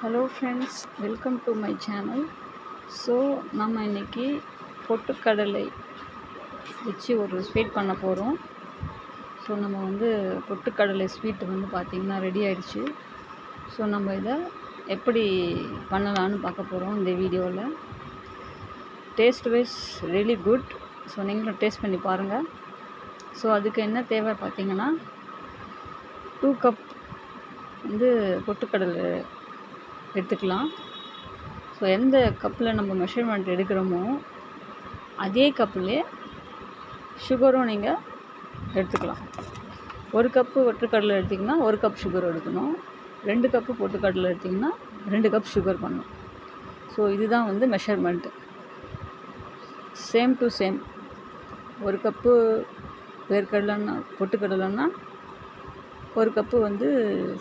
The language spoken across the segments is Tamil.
Hello friends welcome to my channel so நம்ம இன்றைக்கி பொட்டுக்கடலை வச்சு ஒரு ஸ்வீட் பண்ண போகிறோம் ஸோ நம்ம வந்து பொட்டுக்கடலை ஸ்வீட் வந்து பார்த்திங்கன்னா ரெடி ஆயிடுச்சு. ஸோ நம்ம இதை எப்படி பண்ணலான்னு பார்க்க போகிறோம் இந்த வீடியோவில் taste wise really good so நீங்களும் டேஸ்ட் பண்ணி பாருங்கள் ஸோ அதுக்கு என்ன தேவை பார்த்திங்கன்னா டூ கப் வந்து பொட்டுக்கடலை எடுத்துக்கலாம். ஸோ எந்த கப்பில் நம்ம மெஷர்மெண்ட் எடுக்கிறோமோ அதே கப்பிலே சுகரும் நீங்கள் எடுத்துக்கலாம். ஒரு கப்பு பொட்டுக்கடலை எடுத்திங்கன்னா ஒரு கப் சுகர் எடுக்கணும். ரெண்டு கப்பு பொட்டுக்கடலை எடுத்திங்கன்னா ரெண்டு கப் சுகர் பண்ணணும். ஸோ இதுதான் வந்து மெஷர்மெண்ட்டு சேம் டு சேம் ஒரு கப்பு வேர்க்கடலைன்னா பொட்டுக்கடலைன்னா ஒரு கப்பு வந்து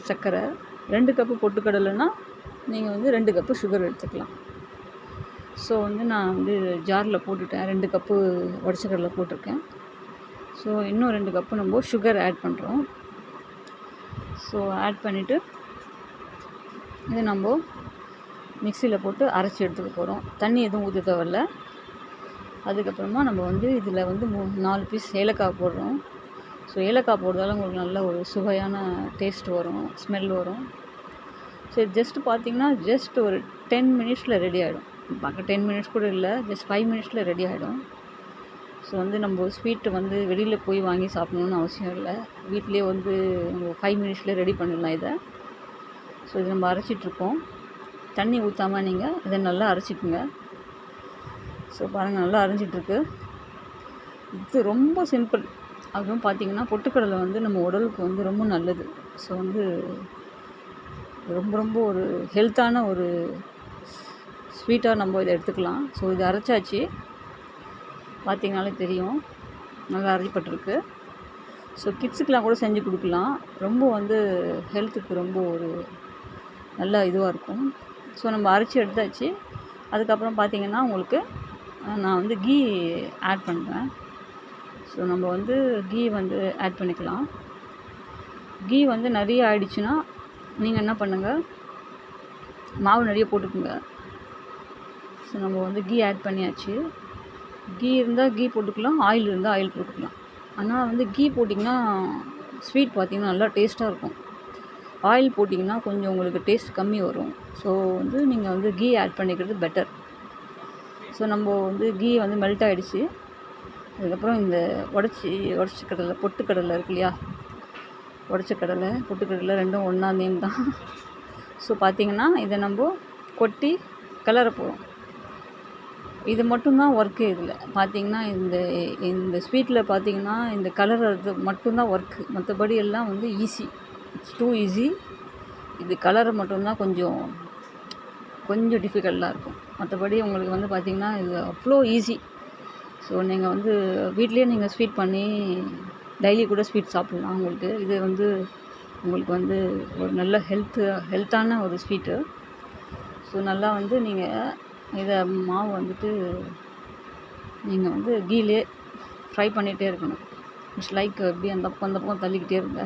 சர்க்கரை. ரெண்டு கப்பு பொட்டுக்கடலைன்னா நீங்கள் வந்து ரெண்டு கப்பு சுகர் எடுத்துக்கலாம். ஸோ வந்து நான் வந்து ஜாரில் போட்டுட்டேன். ரெண்டு கப்பு உடச்ச போட்டிருக்கேன். ஸோ இன்னும் ரெண்டு கப்பு நம்ம சுகர் ஆட் பண்ணுறோம் ஸோ ஆட் பண்ணிவிட்டு இது நம்ம மிக்சியில் போட்டு அரைச்சி எடுத்துக்க போகிறோம் தண்ணி எதுவும் ஊற்ற தேவையில்ல. அதுக்கப்புறமா நம்ம வந்து இதில் வந்து மூ நாலு பீஸ் ஏலக்காய் போடுறோம். ஸோ ஏலக்காய் போடுறதால உங்களுக்கு நல்ல ஒரு சுவையான டேஸ்ட் வரும் ஸ்மெல் வரும். சரி ஜஸ்ட் பார்த்தீங்கன்னா ஜஸ்ட் ஒரு டென் மினிட்ஸில் ரெடி ஆகிடும் பார்க்க டென் மினிட்ஸ் கூட இல்லை ஜஸ்ட் ஃபைவ் மினிட்ஸில் ரெடி ஆகிடும் ஸோ வந்து நம்ம ஸ்வீட்டு வந்து வெளியில் போய் வாங்கி சாப்பிடணும்னு அவசியம் இல்லை. வீட்லேயே வந்து நம்ம ஃபைவ் மினிட்ஸில் ரெடி பண்ணிடலாம் இதை. ஸோ இது நம்ம அரைச்சிட்ருக்கோம் தண்ணி ஊற்றாமல் நீங்கள் இதை நல்லா அரைச்சிக்குங்க. ஸோ பாருங்கள் நல்லா அரைஞ்சிட்ருக்கு இது ரொம்ப சிம்பிள் அதுவும் பார்த்திங்கன்னா பொட்டுக்கடலை வந்து நம்ம உடலுக்கு வந்து ரொம்ப நல்லது. ஸோ வந்து ரொம்ப ரொம்ப ஒரு ஹெல்த்தான ஒரு ஸ்வீட்டாக நம்ம இதை எடுத்துக்கலாம். ஸோ இது அரைச்சாச்சு. பார்த்திங்கனாலே தெரியும். நல்லா அரைப்பட்டிருக்கு ஸோ கிட்ஸுக்கெலாம் கூட செஞ்சு கொடுக்கலாம். ரொம்ப வந்து ஹெல்த்துக்கு ரொம்ப ஒரு நல்ல இதுவாக இருக்கும். ஸோ நம்ம அரைச்சி எடுத்தாச்சு. அதுக்கப்புறம் பார்த்திங்கன்னா உங்களுக்கு நான் வந்து கீ ஆட் பண்ணுறேன் ஸோ நம்ம வந்து கீ வந்து ஆட் பண்ணிக்கலாம். கீ வந்து நிறைய ஆயிடுச்சுன்னா நீங்கள் என்ன பண்ணுங்கள் மாவு நிறைய போட்டுக்குங்க. ஸோ நம்ம வந்து கீ ஆட் பண்ணியாச்சு. கீ இருந்தால் கீ போட்டுக்கலாம். ஆயில் இருந்தால் ஆயில் போட்டுக்கலாம். ஆனால் வந்து கீ போட்டிங்கன்னா ஸ்வீட் பார்த்திங்கன்னா நல்லா டேஸ்ட்டாக இருக்கும். ஆயில் போட்டிங்கன்னா கொஞ்சம் உங்களுக்கு டேஸ்ட் கம்மி வரும். ஸோ வந்து நீங்கள் வந்து கீ ஆட் பண்ணிக்கிறது பெட்டர் ஸோ நம்ம வந்து கீ வந்து மெல்ட் ஆகிடுச்சு அதுக்கப்புறம் இந்த உடச்சி உடச்சி கடலை பொட்டுக்கடலை இருக்கு இல்லையா? உடச்ச கடலை பொட்டுக்கடலை ரெண்டும் ஒன்றா நேம் தான். ஸோ பார்த்திங்கன்னா இதை நம்ம கொட்டி கலர போகிறோம் இது மட்டும்தான் ஒர்க்கு இதில். பார்த்திங்கன்னா இந்த இந்த ஸ்வீட்டில் பார்த்திங்கன்னா இந்த கலர்றது மட்டும்தான் ஒர்க்கு மற்றபடி எல்லாம் வந்து ஈஸி இட்ஸ் டூ ஈஸி இது கலரை மட்டும்தான் கொஞ்சம் கொஞ்சம் டிஃபிகல்ட்டாக இருக்கும். மற்றபடி உங்களுக்கு வந்து பார்த்திங்கன்னா இது அவ்வளோ ஈஸி ஸோ நீங்கள் வந்து வீட்லேயே நீங்கள் ஸ்வீட் பண்ணி டெய்லி கூட ஸ்வீட் சாப்பிட்லாம் உங்களுக்கு இது வந்து உங்களுக்கு வந்து ஒரு நல்ல ஹெல்த்து ஹெல்த்தான ஒரு ஸ்வீட்டு. ஸோ நல்லா வந்து நீங்கள் இதை மாவு வந்துட்டு நீங்கள் வந்து கீலே ஃப்ரை பண்ணிகிட்டே இருக்கணும். இட்ஸ் லைக் எப்படி அந்த பக்கம் அந்த பக்கம் தள்ளிக்கிட்டே இருங்க.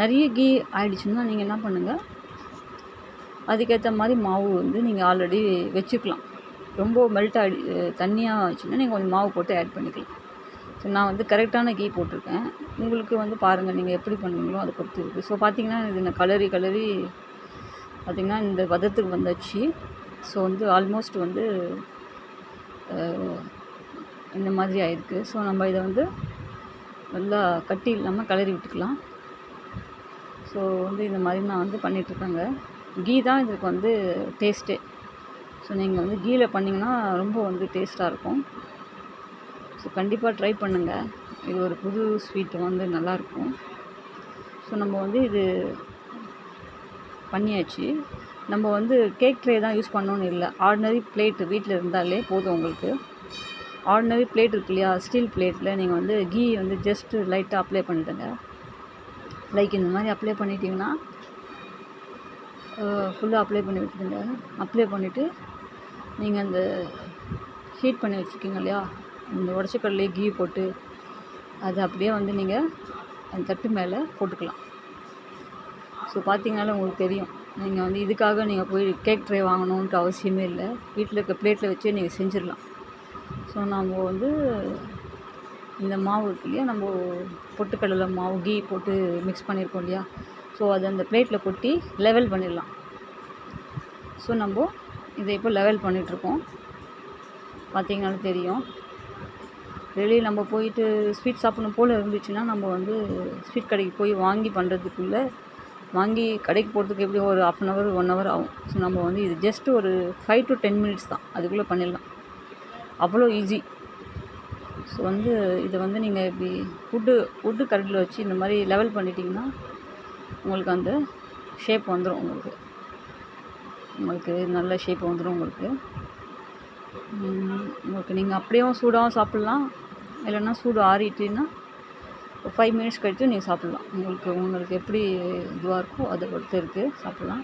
நிறைய கீ ஆயிடுச்சுன்னா நீங்கள் என்ன பண்ணுங்கள் அதுக்கேற்ற மாதிரி மாவு வந்து நீங்கள் ஆல்ரெடி வச்சுக்கலாம். ரொம்ப மெல்ட் ஆகி தண்ணியாக ஆச்சுன்னா நீங்கள் கொஞ்சம் மாவு போட்டு ஆட் பண்ணிக்கலாம். ஸோ நான் வந்து கரெக்டான கீ போட்டிருக்கேன். உங்களுக்கு வந்து பாருங்கள் நீங்கள் எப்படி பண்ணுவீங்களோ அதை பொறுத்து இருக்குது ஸோ பார்த்தீங்கன்னா இது நான் கலரி கலரி பார்த்திங்கன்னா இந்த பதத்துக்கு வந்தாச்சு ஸோ வந்து ஆல்மோஸ்ட் வந்து இந்த மாதிரி ஆயிருக்கு. ஸோ நம்ம இதை வந்து நல்லா கட்டி இல்லாமல் கலரி விட்டுக்கலாம். ஸோ வந்து இந்த மாதிரி நான் வந்து பண்ணிகிட்ருக்கேங்க கீ தான் இதுக்கு வந்து டேஸ்ட்டே ஸோ நீங்கள் வந்து கீயில் பண்ணிங்கன்னா ரொம்ப வந்து டேஸ்ட்டாக இருக்கும். ஸோ கண்டிப்பாக ட்ரை பண்ணுங்கள் இது ஒரு புது ஸ்வீட் வந்து நல்லாயிருக்கும் ஸோ நம்ம வந்து இது பண்ணியாச்சு. நம்ம வந்து கேக் ட்ரே தான் யூஸ் பண்ணோன்னு இல்லை. ஆர்டினரி பிளேட்டு வீட்டில் இருந்தாலே போதும் உங்களுக்கு. ஆர்டினரி பிளேட் இருக்கு இல்லையா? ஸ்டீல் பிளேட்டில் நீங்கள் வந்து கீ வந்து ஜஸ்ட்டு லைட்டாக அப்ளை பண்ணிவிடுங்க லைக் இந்த மாதிரி அப்ளை பண்ணிட்டீங்கன்னா ஃபுல்லாக அப்ளை பண்ணி விட்டுடுங்க. அப்ளை பண்ணிவிட்டு நீங்கள் அந்த ஹீட் பண்ணி வச்சுருக்கீங்க இல்லையா? இந்த உடச்ச கடலையே கீ போட்டு அது அப்படியே வந்து நீங்கள் அந்த தட்டு மேலே போட்டுக்கலாம். ஸோ பார்த்தீங்கனாலே உங்களுக்கு தெரியும். நீங்கள் வந்து இதுக்காக நீங்கள் போய் கேக் ட்ரே வாங்கணுன்ட்டு அவசியமே இல்லை. வீட்டில் இருக்க பிளேட்டில் வச்சே நீங்கள் செஞ்சிடலாம். ஸோ நம்ம வந்து இந்த மாவு இருக்கு இல்லையா நம்ம பொட்டுக்கடலை மாவு கீ போட்டு மிக்ஸ் பண்ணியிருக்கோம் இல்லையா ஸோ அதை அந்த பிளேட்டில் கொட்டி லெவல் பண்ணிடலாம். ஸோ நம்ம இதை இப்போ லெவல் பண்ணிகிட்ருக்கோம் பார்த்தீங்கனாலும் தெரியும். வெளியே நம்ம போயிட்டு ஸ்வீட் சாப்பிடணும் போல் இருந்துச்சுன்னா நம்ம வந்து ஸ்வீட் கடைக்கு போய் வாங்கி பண்ணுறதுக்குள்ளே வாங்கி கடைக்கு போகிறதுக்கு எப்படி ஒரு half an hour one hour ஆகும். ஸோ நம்ம வந்து இது ஜஸ்ட் ஒரு ஃபைவ் டு டென் மினிட்ஸ் தான். அதுக்குள்ளே பண்ணிடலாம். அவ்வளோ ஈஸி ஸோ வந்து இதை வந்து நீங்கள் இப்படி வுட்டு வுட்டு கரண்டில் வச்சு இந்த மாதிரி லெவல் பண்ணிட்டீங்கன்னா உங்களுக்கு அந்த ஷேப் வந்துடும் உங்களுக்கு. உங்களுக்கு நல்ல ஷேப் வந்துடும் உங்களுக்கு. உங்களுக்கு நீங்கள் அப்படியும் சூடாகவும் சாப்பிட்லாம். இல்லைன்னா சூடு ஆறிட்டுன்னா ஃபைவ் மினிட்ஸ் கழித்து நீங்கள் சாப்பிட்லாம். உங்களுக்கு உங்களுக்கு எப்படி இதுவாக இருக்கோ அதை பொறுத்து இருக்குது சாப்பிட்லாம்.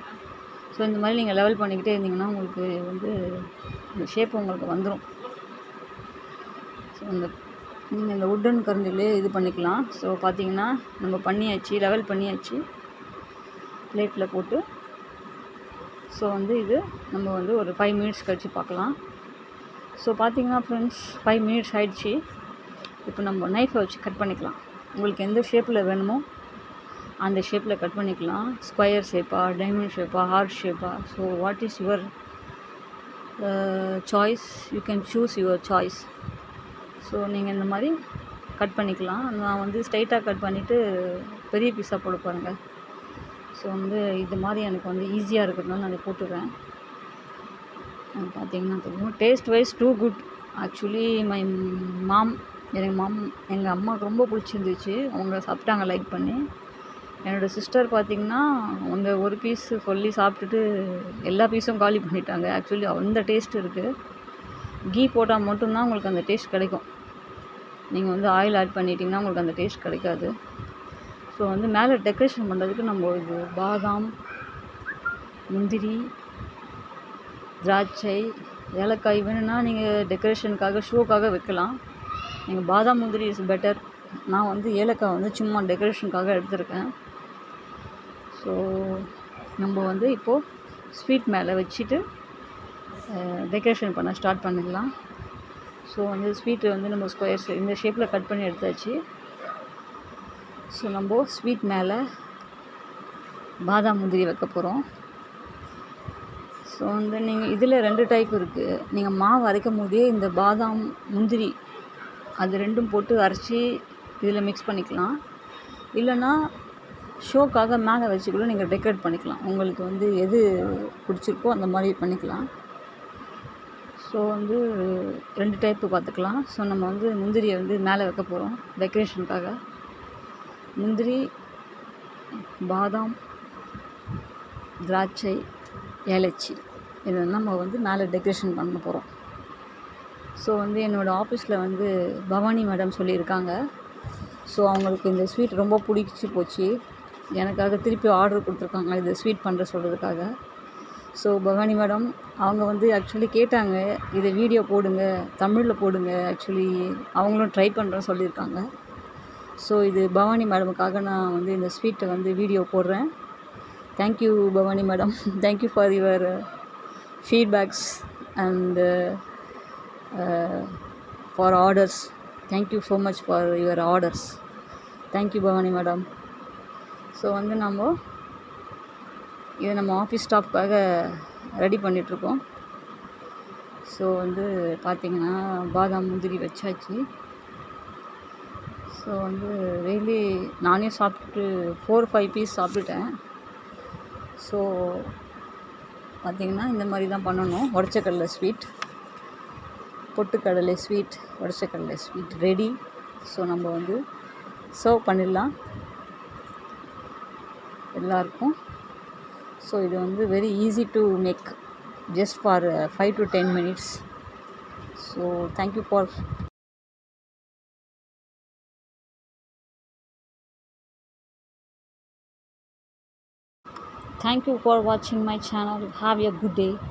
ஸோ இந்த மாதிரி நீங்கள் லெவல் பண்ணிக்கிட்டே இருந்தீங்கன்னா உங்களுக்கு வந்து இந்த ஷேப் உங்களுக்கு வந்துடும் ஸோ இந்த நீங்கள் இந்த உட்டன் கரண்டிலே இது பண்ணிக்கலாம். ஸோ பார்த்தீங்கன்னா நம்ம பண்ணியாச்சு லெவல் பண்ணியாச்சு. பிளேட்டில் போட்டு. ஸோ வந்து இது நம்ம வந்து ஒரு ஃபைவ் மினிட்ஸ் கழித்து பார்க்கலாம். ஸோ பார்த்தீங்கன்னா ஃப்ரெண்ட்ஸ் ஃபைவ் மினிட்ஸ் ஆகிடுச்சி இப்போ நம்ம நைஃபை வச்சு கட் பண்ணிக்கலாம். உங்களுக்கு எந்த ஷேப்பில் வேணுமோ அந்த ஷேப்பில் கட் பண்ணிக்கலாம். ஸ்கொயர் ஷேப்பா டைமண்ட் ஷேப்பா heart ஷேப்பா so what is your choice you can choose your choice so நீங்கள் இந்த மாதிரி கட் பண்ணிக்கலாம். நான் வந்து ஸ்ட்ரைட்டாக கட் பண்ணிவிட்டு பெரிய பீஸாக போட பாருங்கள் ஸோ வந்து இது மாதிரி எனக்கு வந்து ஈஸியாக இருக்கிறதுனால நான் அதை போட்டுடுறேன் பார்த்தீங்கன்னா தெரியும். Taste wise too good actually my mom எனக்கு மாம் எங்கள் அம்மாவுக்கு ரொம்ப பிடிச்சிருந்துச்சு. அவங்க சாப்பிட்டாங்க லைக் பண்ணி. என்னோடய சிஸ்டர் பார்த்திங்கன்னா அவங்க ஒரு பீஸ் சொல்லி சாப்பிட்டுட்டு எல்லா பீஸும் காலி பண்ணிட்டாங்க. ஆக்சுவலி அந்த டேஸ்ட் இருக்குது கீ போட்டால் மட்டும்தான் உங்களுக்கு அந்த டேஸ்ட் கிடைக்கும். நீங்கள் வந்து ஆயில் ஆட் பண்ணிட்டீங்கன்னா உங்களுக்கு அந்த டேஸ்ட் கிடைக்காது. ஸோ வந்து மேலே டெக்கரேஷன் பண்ணுறதுக்கு நம்ம இது பாதாம் முந்திரி திராட்சை ஏலக்காய் வேணும்னா நீங்கள் டெக்கரேஷனுக்காக ஷோக்காக வைக்கலாம். நீங்கள் பாதாம் முந்திரி இஸ் பெட்டர் நான் வந்து ஏலக்காய் வந்து சும்மா டெக்கரேஷனுக்காக எடுத்திருக்கேன். ஸோ நம்ம வந்து இப்போது ஸ்வீட் மேலே வச்சுட்டு டெக்கரேஷன் பண்ண ஸ்டார்ட் பண்ணிடலாம். ஸோ வந்து ஸ்வீட்டு வந்து நம்ம ஸ்கொயர் இந்த ஷேப்பில் கட் பண்ணி எடுத்தாச்சு. ஸோ நம்ம ஸ்வீட் மேலே பாதாம் முந்திரி வைக்க போகிறோம் ஸோ வந்து நீங்கள் இதில் ரெண்டு டைப் இருக்குது நீங்கள் மாவு அரைக்கும் போதே இந்த பாதாம் முந்திரி அது ரெண்டும் போட்டு அரைச்சி இதில் மிக்ஸ் பண்ணிக்கலாம். இல்லைன்னா ஷோக்காக மேலே வச்சு கூட நீங்கள் டெக்கரேட் பண்ணிக்கலாம். உங்களுக்கு வந்து எது பிடிச்சிருக்கோ அந்த மாதிரி பண்ணிக்கலாம். ஸோ வந்து ரெண்டு டைப்பு பார்த்துக்கலாம் ஸோ நம்ம வந்து முந்திரியை வந்து மேலே வைக்க போகிறோம் டெக்கரேஷனுக்காக முந்திரி பாதாம் திராட்சை ஏலச்சி. இதை நம்ம வந்து மேலே டெக்கரேஷன் பண்ண போகிறோம் ஸோ வந்து என்னோடய ஆஃபீஸில் வந்து பவானி மேடம் சொல்லியிருக்காங்க. ஸோ அவங்களுக்கு இந்த ஸ்வீட் ரொம்ப பிடிச்சி போச்சு. எனக்காக திருப்பி ஆர்டர் கொடுத்துருக்காங்க. இது ஸ்வீட் பண்ணுற சொல்கிறதுக்காக ஸோ பவானி மேடம் அவங்க வந்து ஆக்சுவலி கேட்டாங்க இதை வீடியோ போடுங்க தமிழில் போடுங்க ஆக்சுவலி அவங்களும் ட்ரை பண்ணுறேன்னு சொல்லியிருக்காங்க. ஸோ இது பவானி மேடமுக்காக நான் வந்து இந்த ஸ்வீட்டை வந்து வீடியோ போடுறேன். Thank you Bhavani madam thank you for your feedbacks and for orders thank you so much for your orders thank you Bhavani madam so வந்து நம்ம இது நம்ம ஆஃபீஸ் ஸ்டாஃப்காக ரெடி பண்ணிகிட்ருக்கோம் ஸோ வந்து பார்த்திங்கன்னா பாதாம் முந்திரி வச்சாச்சு. ஸோ வந்து டெய்லி நானே சாப்பிட்டு ஃபோர் ஃபைவ் பீஸ் சாப்பிட்டுட்டேன். ஸோ பார்த்திங்கன்னா இந்த மாதிரி தான் பண்ணணும். உடச்சக்கடலை ஸ்வீட் பொட்டுக்கடலை ஸ்வீட் உடச்சக்கடலை ஸ்வீட் ரெடி ஸோ நம்ம வந்து சர்வ் பண்ணிடலாம். எல்லாருக்கும். ஸோ இது வந்து very easy to make just for five to ten minutes so thank you for Thank you for watching my channel. Have a good day.